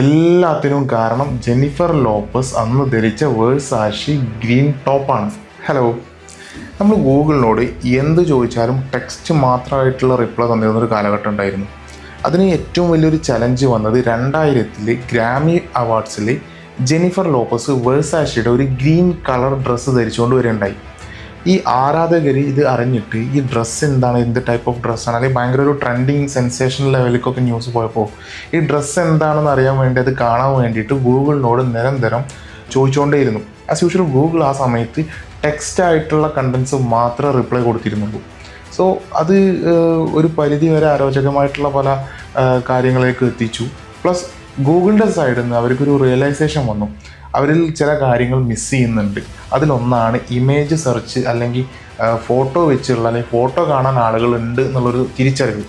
എല്ലാത്തിനും കാരണം Jennifer Lopez അന്ന് ധരിച്ച വേഴ്സാഷി ഗ്രീൻ ടോപ്പാണ്. ഹലോ നമ്മൾ ഗൂഗിളിനോട് എന്ത് ചോദിച്ചാലും ടെക്സ്റ്റ് മാത്രമായിട്ടുള്ള റിപ്ലൈ തന്നിരുന്നൊരു കാലഘട്ടം ഉണ്ടായിരുന്നു. അതിന് ഏറ്റവും വലിയൊരു ചലഞ്ച് വന്നത് രണ്ടായിരത്തിൽ ഗ്രാമി അവാർഡ്സിൽ ജെനിഫർ ലോപ്പസ് വേഴ്സാഷിയുടെ ഒരു ഗ്രീൻ കളർ ഡ്രസ്സ് ധരിച്ചുകൊണ്ട് വരികയുണ്ടായി. ഈ ആരാധകർ ഇത് അറിഞ്ഞിട്ട് ഈ ഡ്രസ്സ് എന്താണ് എന്ത് ടൈപ്പ് ഓഫ് ഡ്രസ്സാണ് അല്ലെങ്കിൽ ഭയങ്കര ഒരു ട്രെൻഡിങ് സെൻസേഷൻ ലെവലിലേക്കൊക്കെ ന്യൂസ് പോയപ്പോൾ ഈ ഡ്രസ്സ് എന്താണെന്ന് അറിയാൻ വേണ്ടി അത് കാണാൻ വേണ്ടിയിട്ട് ഗൂഗിളിനോട് നിരന്തരം ചോദിച്ചുകൊണ്ടേയിരുന്നു ആസ് യൂഷ്വൽ ഗൂഗിൾ ആ സമയത്ത് ടെക്സ്റ്റ് ആയിട്ടുള്ള കണ്ടൻസ് മാത്രമേ റിപ്ലൈ കൊടുത്തിരുന്നുള്ളൂ. സോ അത് ഒരു പരിധി വരെ അരോചകമായിട്ടുള്ള പല കാര്യങ്ങളിലേക്ക് എത്തിച്ചു. പ്ലസ് ഗൂഗിളിന്റെ സൈഡിൽ നിന്ന് അവർക്കൊരു റിയലൈസേഷൻ വന്നു. അവരിൽ ചില കാര്യങ്ങൾ മിസ് ചെയ്യുന്നുണ്ട്. അതിലൊന്നാണ് ഇമേജ് സെർച്ച് അല്ലെങ്കിൽ ഫോട്ടോ വെച്ചുള്ള അല്ലെങ്കിൽ ഫോട്ടോ കാണാൻ ആളുകളുണ്ട് എന്നുള്ളൊരു തിരിച്ചറിവ്.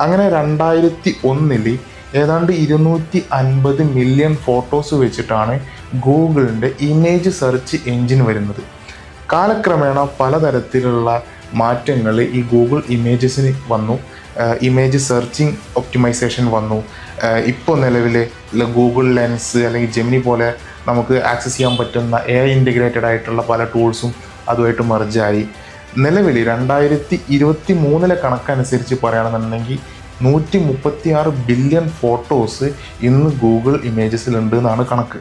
അങ്ങനെ രണ്ടായിരത്തി ഒന്നിൽ ഏതാണ്ട് ഇരുന്നൂറ്റി അൻപത് മില്യൺ ഫോട്ടോസ് വെച്ചിട്ടാണ് ഗൂഗിളിന്റെ ഇമേജ് സെർച്ച് എൻജിൻ വരുന്നത്. കാലക്രമേണ പലതരത്തിലുള്ള മാറ്റങ്ങൾ ഈ ഗൂഗിൾ ഇമേജസിന് വന്നു. ഇമേജ് സെർച്ചിങ് ഒപ്റ്റിമൈസേഷൻ വന്നു. ഇപ്പോൾ നിലവിൽ ഗൂഗിൾ ലെൻസ് അല്ലെങ്കിൽ ജെമിനി പോലെ നമുക്ക് ആക്സസ് ചെയ്യാൻ പറ്റുന്ന എ ഐ ഇന്റഗ്രേറ്റഡ് ആയിട്ടുള്ള പല ടൂൾസും അതുമായിട്ട് മെർജായി നിലവിൽ രണ്ടായിരത്തി ഇരുപത്തി മൂന്നിലെ കണക്കനുസരിച്ച് പറയുകയാണെന്നുണ്ടെങ്കിൽ നൂറ്റി മുപ്പത്തി ആറ് ബില്യൺ ഫോട്ടോസ് ഇന്ന് ഗൂഗിൾ ഇമേജസിലുണ്ട് എന്നാണ് കണക്ക്.